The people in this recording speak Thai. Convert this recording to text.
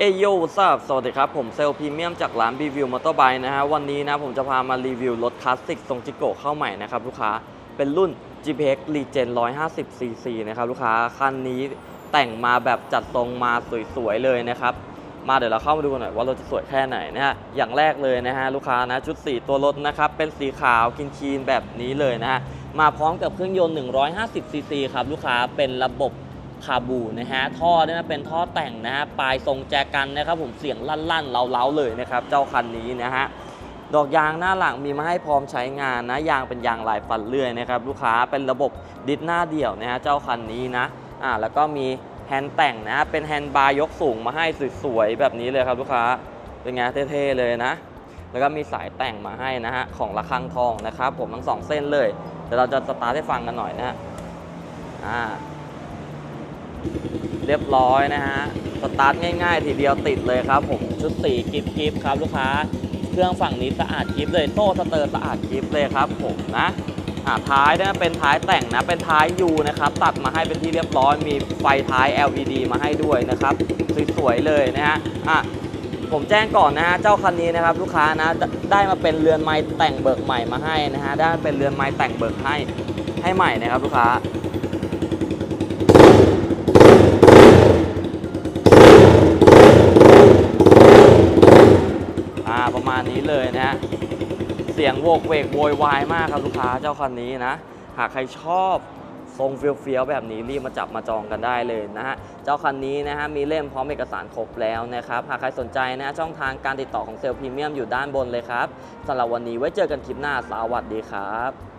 เอโยทราบสวัสดีครับ ผมเซลล์พรีเมียมจากร้าน b ีวิวมอเตอร์ไบค์นะฮะ วันนี้นะผมจะพามารีวิวรถคลาสสิกทรงจิโกะเข้าใหม่นะครับลูกค้าเป็นรุ่น GPX Regen 150cc นะครับลูกค้า คันนี้แต่งมาแบบจัดทรงมาสวยๆเลยนะครับ มาเดี๋ยวเราเข้ามาดูกันหน่อยว่ารถจะสวยแค่ไหนนะฮะ อย่างแรกเลยนะฮะลูกค้านะชุดสีตัวรถนะครับเป็นสีขาวคินคีนแบบนี้เลยนะฮะมาพร้อมกับเครื่องยนต์ 150cc ครับลูกค้าเป็นระบบ คาบูนะฮะท่อเนี่ยนะเป็นท่อแต่งนะฮะปลายทรงแจกันนะครับผมเสียงลั่นๆเล้าๆเลยนะครับเจ้าคันนี้นะฮะดอกยางหน้าหลังมีมาให้พร้อมใช้งานนะยางเป็นยางลายฟันเลื่อยนะครับลูกค้าเป็นระบบดิสหน้าเดี่ยวนะฮะเจ้าคันนี้นะอ่าแล้วก็มีแฮนด์แต่งนะฮะเป็นแฮนด์บาร์ยกสูงมาให้สวยๆแบบนี้เลยครับลูกค้าเป็นไงเท่ๆเลยนะ แล้วก็มีสายแต่งมาให้นะฮะของระฆังทองนะครับผมทั้งสองเส้นเลยเดี๋ยวเราจะสตาร์ทให้ฟังกันหน่อยนะฮะอ่า เรียบร้อยนะฮะ สตาร์ทง่ายๆ ทีเดียวติดเลยครับ ผมชุดสีกิฟกิฟครับลูกค้า เครื่องฝั่งนี้สะอาดกิฟเลยโซ่สเตอร์สะอาดกิฟเลยครับผมนะอ่าท้ายเนี่ยเป็นท้ายแต่งนะ เป็นท้ายยูนะครับ ตัดมาให้เป็นที่เรียบร้อย มีไฟท้าย LED มาให้ด้วยนะครับ สวยๆเลยนะฮะอะผมแจ้งก่อนนะฮะเจ้าคันนี้นะครับลูกค้านะได้มาเป็นเรือนไม้แต่งเบิกใหม่มาให้นะฮะได้เป็นเรือนไม้แต่งเบิกให้ให้ใหม่นะครับลูกค้า ประมาณนี้เลยนะฮะเสียงโวกเวกโวยวายมากครับลูกค้าเจ้าคันนี้นะ หากใครชอบทรงเฟี้ยวๆแบบนี้รีบมาจับมาจองกันได้เลยนะฮะ เจ้าคันนี้นะฮะมีเล่มพร้อมเอกสารครบแล้วนะครับ หากใครสนใจนะฮะช่องทางการติดต่อของเซลล์พรีเมียมอยู่ด้านบนเลยครับสำหรับวันนี้ไว้เจอกันคลิปหน้าสวัสดีครับ